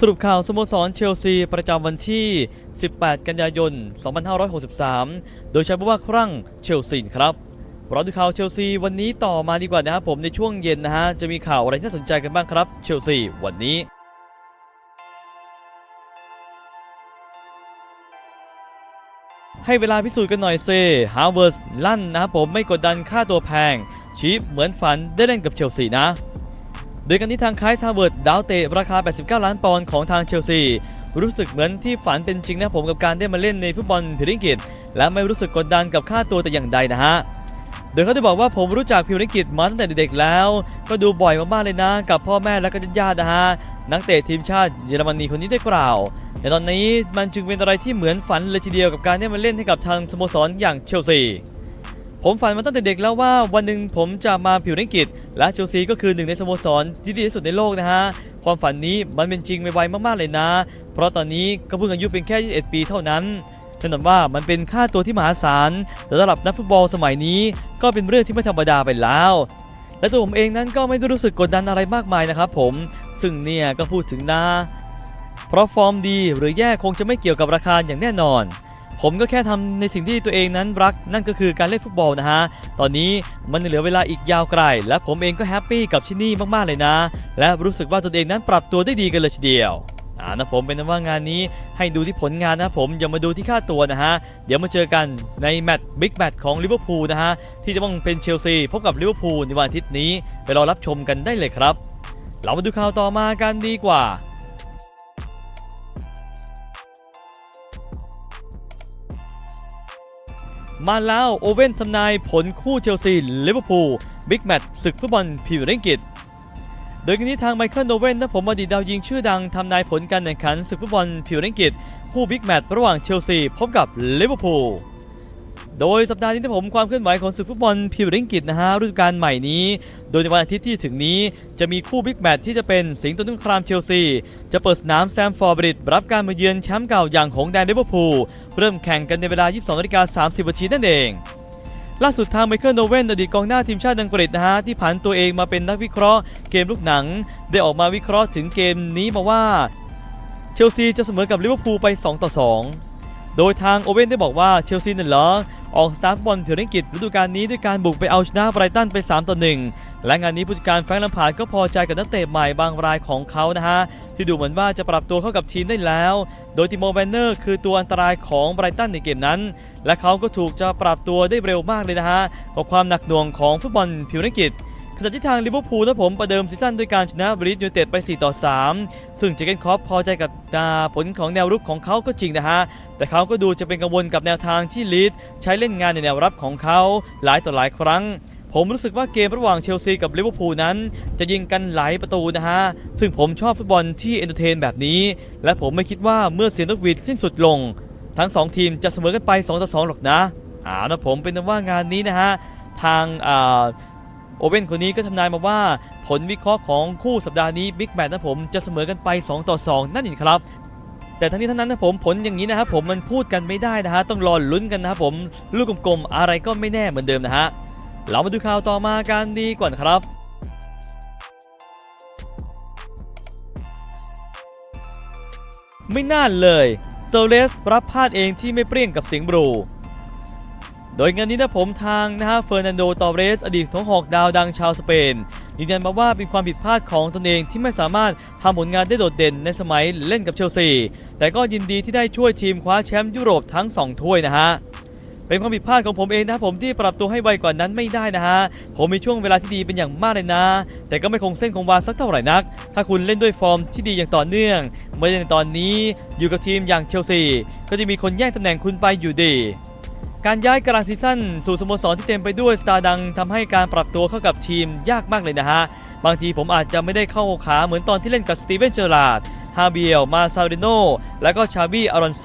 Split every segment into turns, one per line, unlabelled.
สรุปข่าวสโมสรเชลซีประจำวันที่ 18 กันยายน 2563 โดยใช้คำว่าครั่งเชลซีครับเราดูข่าวเชลซีวันนี้ต่อมาดีกว่านะครับผมในช่วงเย็นนะฮะ จะมีข่าวอะไรที่น่าสนใจกันบ้างครับ เชลซีวันนี้ให้เวลาพิสูจน์กันหน่อยเซฮาร์เวิร์สลั่นนะครับผมไม่กดดันค่าตัวแพง ชีพเหมือนฝันได้เล่นกับเชลซีนะ โดยกันที่ทางคายซาเวิร์ดดาวเตะราคา 89 ล้านปอนด์ของทางเชลซี รู้สึกเหมือนที่ฝันเป็นจริงนะผมกับการได้มาเล่นในฟุตบอลพิริงกิตและไม่รู้สึกกดดันกับค่าตัวแต่อย่างใดนะฮะโดยเขาได้บอกว่าผมรู้จักพิริงกิตมาตั้งแต่เด็กๆแล้ว ก็ดูบ่อยมากๆเลยนะ กับพ่อแม่และก็ญาติๆนะฮะนักเตะทีมชาติเยอรมนีคนนี้ได้กล่าวแต่ตอนนี้มันจึงเป็นอะไรที่เหมือนฝันเลยทีเดียวกับการได้มาเล่นให้กับทางสโมสรอย่างเชลซี ผมฝันมาตั้งแต่เด็กแล้วว่าวันหนึ่งผมจะมาผิวนังกิจ และเชลซีก็คือหนึ่งในสโมสรที่ดีที่สุดในโลกนะฮะ ความฝันนี้มันเป็นจริงไวๆมากๆเลยนะ เพราะตอนนี้ก็เพิ่งอายุเป็นแค่ 21 ปีเท่านั้นแน่นอนว่ามันเป็นค่าตัวที่มหาศาลแต่สำหรับนักฟุตบอลสมัยนี้ก็เป็นเรื่องที่ไม่ธรรมดาไปแล้ว และตัวผมเองนั้นก็ไม่ได้รู้สึกกดดันอะไรมากมายนะครับผม ซึ่งเนี่ยก็พูดถึงนะ เพราะฟอร์มดีหรือแย่คงจะไม่เกี่ยวกับราคาอย่างแน่นอน ผมก็แค่ทำในสิ่งที่ตัวเองนั้นรัก นั่นก็คือการเล่นฟุตบอลนะฮะ ตอนนี้มันเหลือเวลาอีกยาวไกล และผมเองก็แฮปปี้กับที่นี่มากๆเลยนะ และรู้สึกว่าตนเองนั้นปรับตัวได้ดีกันเลยทีเดียวอ่านะผมเป็นว่างานนี้ให้ดูที่ผลงานนะผมอย่ามาดูที่ค่าตัวนะฮะ เดี๋ยวมาเจอกันในแมตช์บิ๊กแมตช์ของลิเวอร์พูลนะฮะ ที่จะต้องเป็นเชลซีพบกับลิเวอร์พูลในวันอาทิตย์นี้ ไปรอรับชมกันได้เลยครับ เรามาดูข่าวต่อมากันดีกว่า มาแล้วโอเว่นทำนายผลคู่เชลซีลิเวอร์พูลบิ๊กแมตช์ศึกฟุตบอลพรีเมียร์ลีกโดยกันนี้ทางไมเคิลโอเว่นนะผมอดีตดาวยิงชื่อดังทำนายผลการแข่งขันศึกฟุตบอลพรีเมียร์ลีกคู่บิ๊กแมตช์ระหว่างเชลซีพบกับลิเวอร์พูล โดยสัปดาห์นี้นะผมความเคลื่อนไหวของศึกฟุตบอลพรีเมียร์ลีกนะฮะฤดูกาลใหม่นี้ โดยในวันอาทิตย์ที่ถึงนี้จะมีคู่บิ๊กแมตช์ที่จะเป็นสิงห์โตนุ่งครามเชลซี จะเปิดสนามแซมฟอร์บริดรับการมาเยือนแชมป์เก่าอย่างหงส์แดงลิเวอร์พูลเริ่มแข่งกันในเวลา 22นาฬิกา30นาทีนั่นเองล่าสุดทางไมเคิลโนเวนอดีตกองหน้าทีมชาติอังกฤษนะฮะที่ผันตัวเองมาเป็นนักวิเคราะห์เกมลูกหนัง ได้ออกมาวิเคราะห์ถึงเกมนี้มาว่า เชลซีจะเสมอกับลิเวอร์พูลไป 2 ต่อ 2 โดยทางโอเว่นได้บอกว่าเชลซีนั่นเหรอออกสตาร์ทบอลเถื่อนอังกฤษฤดูกาลนี้ด้วยการบุกไปเอาชนะไบรตันไป 3 ต่อ 1 และงานนี้ผู้จัดการแฟรงค์ลัมพาร์ดก็พอใจกับนักเตะใหม่บางรายของเขานะฮะ ที่ดูเหมือนว่าจะปรับตัวเข้ากับทีมได้แล้ว โดยติโมแวนเนอร์คือตัวอันตรายของไบรตันในเกมนั้น และเขาก็ถูกจะปรับตัวได้เร็วมากเลยนะฮะกับความหนักหน่วงของฟุตบอลผิวนักกิจ ขณะที่ทางลิเวอร์พูลนะผมประเดิมซีซั่นด้วยการชนะบริสยูไนเต็ดไป 4 ต่อ 3 ซึ่งเจเกนคอปพอใจกับผลของแนวรุกของเขาก็จริงนะฮะ แต่เขาก็ดูจะเป็นกังวลกับแนวทางที่ลีดใช้เล่นงานในแนวรับของเขาหลายต่อหลายครั้งผมรู้สึกว่าเกมระหว่างเชลซีกับลิเวอร์พูลนั้น จะยิงกันหลายประตูนะฮะ ซึ่งผมชอบฟุตบอลที่เอนเตอร์เทนแบบนี้ และผมไม่คิดว่าเมื่อเสียงนกหวีดสิ้นสุดลง ทั้ง 2 ทีมจะเสมอกันไป 2 ต่อ 2 หรอกนะอ่านะผมเป็นว่างานนี้นะฮะ ทางอ่า โอเว่นคนนี้ก็ทำนายมาว่า ผลวิเคราะห์ของคู่สัปดาห์นี้บิ๊กแมตช์นะผมจะเสมอกันไป 2 ต่อ 2 นั่นเองครับแต่ทั้งนี้ทั้งนั้นนะผมผลอย่างนี้นะครับผมมันพูดกันไม่ได้นะฮะต้องรอลุ้นกันนะครับผมลูกกลมๆอะไรก็ไม่แน่เหมือนเดิมนะฮะเรามาดูข่าวต่อมากันดีกว่านครับไม่น่าเลยโตเลสรับพลาดเองที่ไม่เปรี้ยงกับสียงบรู โดยงานนี้นะผมทางนะฮะเฟอร์นันโด ตอเรส อดีตของหอกดาวดังชาวสเปนยืนยันมาว่าเป็นความผิดพลาดของตนเองที่ไม่สามารถทำผลงานได้โดดเด่นในสมัยเล่นกับเชลซี แต่ก็ยินดีที่ได้ช่วยทีมคว้าแชมป์ยุโรปทั้ง 2 ถ้วยนะฮะเป็นความผิดพลาดของผมเองนะครับผมที่ปรับตัวให้ไวกว่านั้นไม่ได้นะฮะ ผมมีช่วงเวลาที่ดีเป็นอย่างมากเลยนะ แต่ก็ไม่คงเส้นคงวาสักเท่าไหร่นัก ถ้าคุณเล่นด้วยฟอร์มที่ดีอย่างต่อเนื่อง เมื่อในตอนนี้อยู่กับทีมอย่างเชลซี ก็จะมีคนแย่งตำแหน่งคุณไปอยู่ดี การย้ายกลางซีซั่นสู่สโมสรที่เต็มไปด้วยสตาร์ดังทำให้การปรับตัวเข้ากับทีมยากมากเลยนะฮะ บางทีผมอาจจะไม่ได้เข้าขาเหมือนตอนที่เล่นกับสตีเวนเจอร์ลาดฮาเบียล มาซาริโน และก็ชาบี้อารอนโซ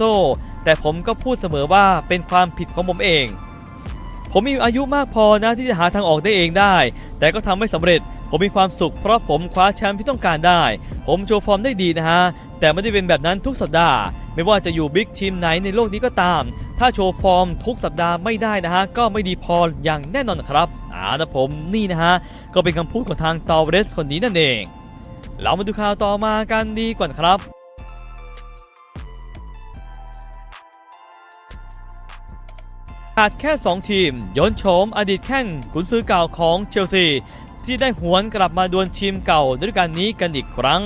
แต่ผมก็พูดเสมอว่าเป็นความผิดของผมเอง ผมมีอายุมากพอนะที่จะหาทางออกได้เองได้ แต่ก็ทำไม่สำเร็จ ผมมีความสุขเพราะผมคว้าแชมป์ที่ต้องการได้ ผมโชว์ฟอร์มได้ดีนะฮะ แต่ไม่ได้เป็นแบบนั้นทุกสัปดาห์ ไม่ว่าจะอยู่บิ๊กทีมไหนในโลกนี้ก็ตาม ถ้าโชว์ฟอร์มทุกสัปดาห์ไม่ได้นะฮะ ก็ไม่ดีพออย่างแน่นอนครับอานะผมนี่นะฮะ ก็เป็นคำพูดของทางตอเรสคนนี้นั่นเอง เรามาดูข่าวต่อมากันดีกว่าครับขาดแค่ 2 ทีมย้อนโฉมอดีตแข้งขุนซื้อเก่าของเชลซีที่ได้หวนกลับมาดวลทีมเก่าด้วยกาลนี้กันอีกครั้ง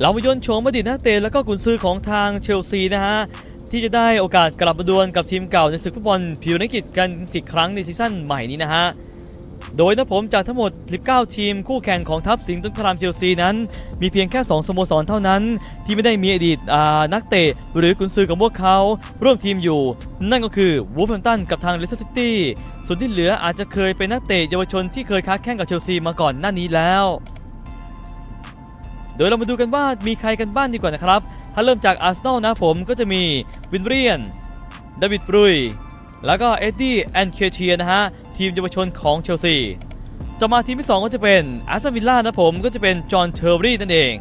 เรามาย้อนโฉมอดีตนักเตะแล้วก็กุนซือของทางเชลซีนะฮะที่จะได้โอกาสกลับมาดวลกับทีมเก่าในศึกฟุตบอลพรีเมียร์ลีกกันอีกครั้งในซีซั่นใหม่นี้นะฮะโดยนะผมจากทั้งหมด 19 ทีมคู่แข่งของทัพสิงห์ตุนพรามเชลซีนั้น มีเพียงแค่ 2 สโมสรเท่านั้น ที่ไม่ได้มีอดีตนักเตะหรือกุนซือของพวกเขา ร่วมทีมอยู่ นั่นก็คือวูฟแฮมตันกับทางเลสเตอร์ซิตี้ส่วนที่เหลืออาจจะเคยเป็นนักเตะเยาวชนที่เคยค้าแข่งกับเชลซีมาก่อนหน้านี้แล้ว โดยเรามาดูกันว่ามีใครกันบ้างดีกว่านะครับ ถ้าเริ่มจากอาร์เซนอลนะผมก็จะมีวินเรียนดาวิดบรุย แล้วก็เอ็ดดี้แอนเคเชียนะฮะ ทีมเยาวชนของเชลซีต่อมาทีมที่ 2 ก็จะเป็นอาร์ซนวิลล่านะผมก็จะเป็นจอห์นเทอร์รี่นั่นเอง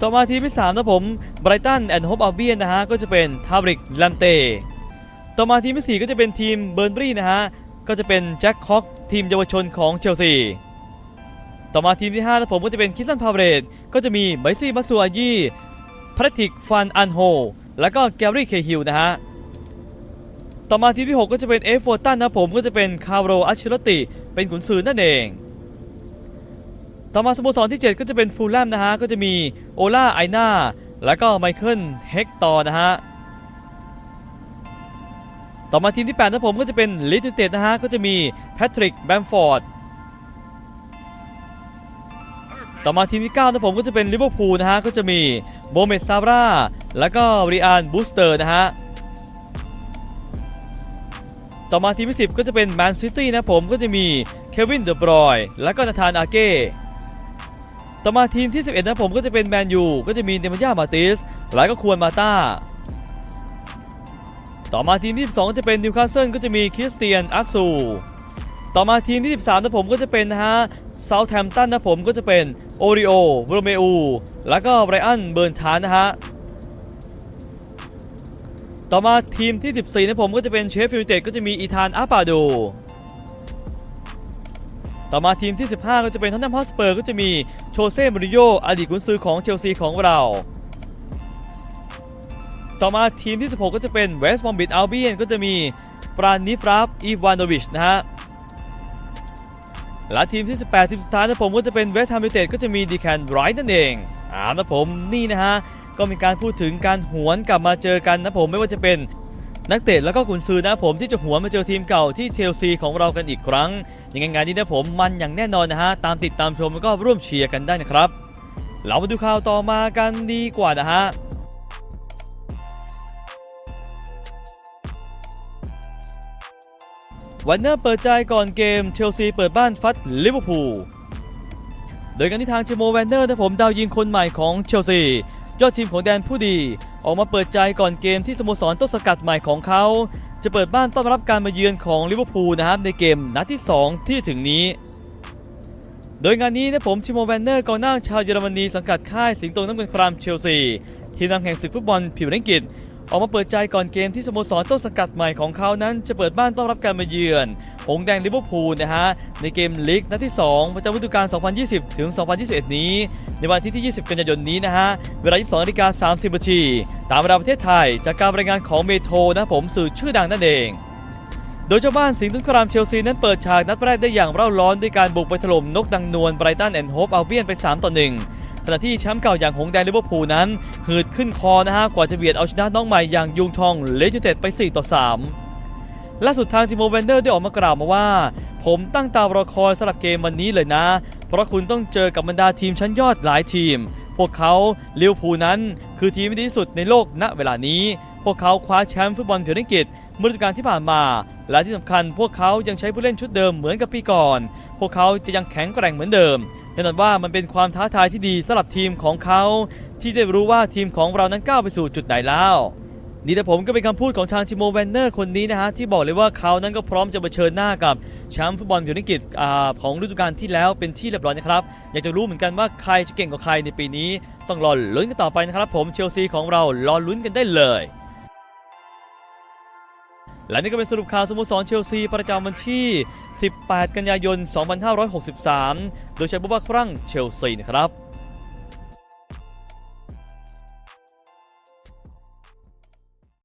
ต่อมาทีมที่3นะผมไบรตันแอนด์โฮปอัลเบียนนะฮะก็จะเป็นทาบริกลัมเตต่อมาทีมที่4ก็จะเป็นทีมเบิร์นบรีนะฮะก็จะเป็นแจ็คคอกทีมเยาวชนของเชลซีต่อมาทีมที่5นะผมก็จะเป็นคิสตันพาเรต ก็จะมีไบซี่มัสซูอายีพาติกฟันอันโฮแล้วก็แกรี่เคฮิลนะฮะ ต่อมาทีมที่ 6 ก็จะเป็นเอฟโฟตันนะผมก็จะเป็นคาร์โรอัชชิรติ เป็นขุนซือนั่นเอง ต่อมาสโมสรที่ 7 ก็จะเป็นฟูลแลมนะฮะ ก็จะมีโอล่าไอนาแล้วก็ไมเคิลเฮกตอร์นะฮะ ต่อมาทีมที่ 8 นะผมก็จะเป็นลิทูเต็ดนะฮะ ก็จะมีแพทริกแบมฟอร์ด ต่อมาทีมที่9นะผมก็จะเป็นลิเวอร์พูลนะฮะก็จะมีโบเมตซาร่าแล้วก็ริอานบูสเตอร์นะฮะต่อมาทีมที่ 10 ก็จะเป็นแมนซิตี้นะผมก็จะมีเควินเดอบรอยแล้วก็นาธานอาเก้ต่อมาทีมที่ 11 นะผมก็จะเป็นแมนยูก็จะมีเนมายามาติสแล้วก็ควรมาต้าต่อมาทีมที่12จะเป็นนิวคาสเซิลก็จะมีคริสเตียนอักซูต่อมาทีมที่ 13นะผมก็จะเป็นนะฮะ เซาท์แฮมตันนะผมก็จะเป็นโอริโอโรเมอูแล้วก็ไรอันเบิร์นชานนะฮะ ต่อมาทีมที่ 14 นะผมก็จะเป็นเชฟฟิลด์ยูไนเต็ดก็จะมีอีธานอาปาโด ต่อมาทีมที่ 15 ก็จะเป็นท็อตแนมฮอสเปอร์ก็จะมีโชเซ่มริโญ่อดีตกุนซือของเชลซีของเรา ต่อมาทีมที่ 16 ก็จะเป็นเวสต์บอมบิ t อัลเบียนก็จะมีปรานิฟราฟอีวานโดวิชนะฮะ และทีมที่ 18 ทีมสุดท้ายนะผมก็จะเป็นเวสต์แฮมยูไนเต็ดก็จะมีดีแคนไรท์นั่นเองอ่านะผมนี่นะฮะก็มีการพูดถึงการหวนกลับมาเจอกันนะผมไม่ว่าจะเป็นนักเตะแล้วก็กุนซือนะผมที่จะหวนมาเจอทีมเก่าที่เชลซีของเรากันอีกครั้งยังไงงานนี้นะผมมันอย่างแน่นอนนะฮะตามติดตามชมแล้วก็ร่วมเชียร์กันได้นะครับ เรามาดูข่าวต่อมากันดีกว่านะฮะ วันเนอร์เปิดใจก่อนเกมเชลซีเปิดบ้านฟัดลิเวอร์พูล โดยการที่ทางเชโมแวนเนอร์นะผมดาวยิงคนใหม่ของเชลซียอดทีมของแดนผู้ดี ออกมาเปิดใจก่อนเกมที่สโมสรต้นสกัดใหม่ของเขา จะเปิดบ้านต้อนรับการมาเยือนของลิเวอร์พูลนะครับในเกมนัดที่ 2 ที่ถึงนี้ โดยงานนี้นะผมชิโมแวนเนอร์กองหน้าชาวเยอรมนีสังกัดค่ายสิงโตน้ำเงินครามเชลซี ทีมนำแข่งศึกฟุตบอลพรีเมียร์ลีก ออกมาเปิดใจก่อนเกมที่สโมสรต้นสกัดใหม่ของเขานั้นจะเปิดบ้านต้อนรับการมาเยือนหงแดงลิเวอร์พูลนะฮะในเกมลีกนัดที่ 2 ประจำฤดูกาล 2020 ถึง 2021 นี้ ในวันที่ที่20 กันยายนนี้นะฮะ เวลา 22นาฬิกา30นาทีตามเวลาประเทศไทย จากการรายงานของเมโทรนะผมสื่อชื่อดังนั่นเอง โดยเจ้าบ้านสิงห์ตุนครามเชลซีนั้นเปิดฉากนัดแรกได้อย่างเร่าร้อนด้วยการบุกไปถล่มนกดังนวลไบรตันแอนด์โฮปอัลเบียนไป 3 ต่อ 1 ขณะที่แชมป์เก่าอย่างหงแดงลิเวอร์พูลนั้นหืดขึ้นคอนะฮะกว่าจะเบียดเอาชนะน้องใหม่อย่างยุงทองเลสยูเต็ดไป 4 ต่อ 3 ล่าสุดทางจิโมแวนเดอร์ได้ออกมากล่าวมาว่า ผมตั้งตารอคอยสำหรับเกมวันนี้เลยนะ เพราะคุณต้องเจอกับบรรดาทีมชั้นยอดหลายทีม พวกเขาลิเวอร์พูลนั้น คือทีมที่ดีที่สุดในโลกณเวลานี้ พวกเขาคว้าแชมป์ฟุตบอลเมียร์ลีกเมื่อฤดูกาลที่ผ่านมา และที่สำคัญพวกเขายังใช้ผู้เล่นชุดเดิมเหมือนกับปีก่อน พวกเขาจะยังแข็งแกร่งเหมือนเดิม แน่นอนว่ามันเป็นความท้าทายที่ดีสำหรับทีมของเขา ที่ได้รู้ว่าทีมของเรานั้นก้าวไปสู่จุดไหนแล้วนี่แต่ผมก็เป็นคำพูดของชางชิโมแวนเนอร์คนนี้นะฮะ ที่บอกเลยว่าเขานั้นก็พร้อมจะเผชิญหน้ากับแชมป์ฟุตบอลยร์ลีกอ่าของฤดูกาลที่แล้วเป็นที่เรียบร้อยนะครับ อยากจะรู้เหมือนกันว่าใครจะเก่งกว่าใครในปีนี้ ต้องรอลุ้นกันต่อไปนะครับผมเชลซีของเรารอลุ้นกันได้เลย และนี่ก็เป็นสรุปข่าวสโมสรเชลซีประจำวันที่ 18 กันยายน 2563 โดยใช้บุบักครั่งเชลซีนะครับ